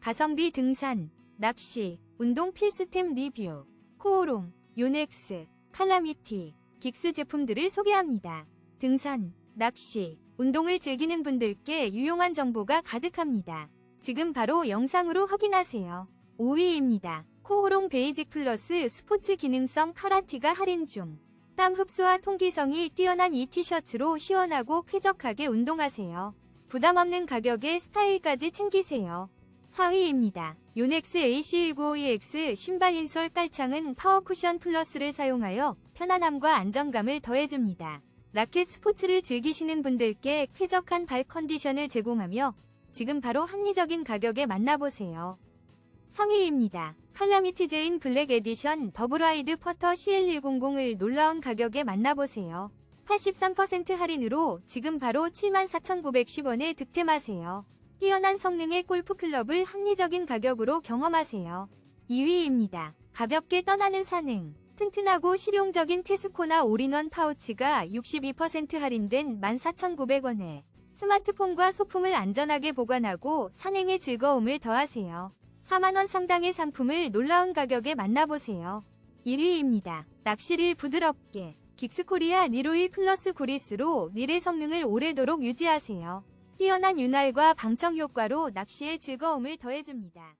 가성비 등산, 낚시, 운동 필수템 리뷰, 코오롱, 요넥스, 칼라미티, 긱스 제품들을 소개합니다. 등산, 낚시, 운동을 즐기는 분들께 유용한 정보가 가득합니다. 지금 바로 영상으로 확인하세요. 5위입니다. 코오롱 베이직 플러스 스포츠 기능성 카라티가 할인 중. 땀 흡수와 통기성이 뛰어난 이 티셔츠로 시원하고 쾌적하게 운동하세요. 부담 없는 가격에 스타일까지 챙기세요. 4위입니다. 요넥스 AC1952X 신발 인솔 깔창은 파워 쿠션 플러스를 사용하여 편안함과 안정감을 더해줍니다. 라켓 스포츠를 즐기시는 분들께 쾌적한 발 컨디션을 제공하며 지금 바로 합리적인 가격에 만나보세요. 3위입니다. 칼라미티 제인 블랙 에디션 더블와이드 퍼터 CL100을 놀라운 가격에 만나보세요. 83% 할인으로 지금 바로 74,910원에 득템하세요. 뛰어난 성능의 골프클럽을 합리적인 가격으로 경험하세요. 2위입니다. 가볍게 떠나는 산행. 튼튼하고 실용적인 테스코나 올인원 파우치가 62% 할인된 14,900원에 스마트폰과 소품을 안전하게 보관하고 산행의 즐거움을 더하세요. 4만원 상당의 상품을 놀라운 가격에 만나보세요. 1위입니다. 낚시를 부드럽게 긱스코리아 니로일 플러스 구리스로 릴의 성능을 오래도록 유지하세요. 뛰어난 윤활과 방청 효과로 낚시의 즐거움을 더해줍니다.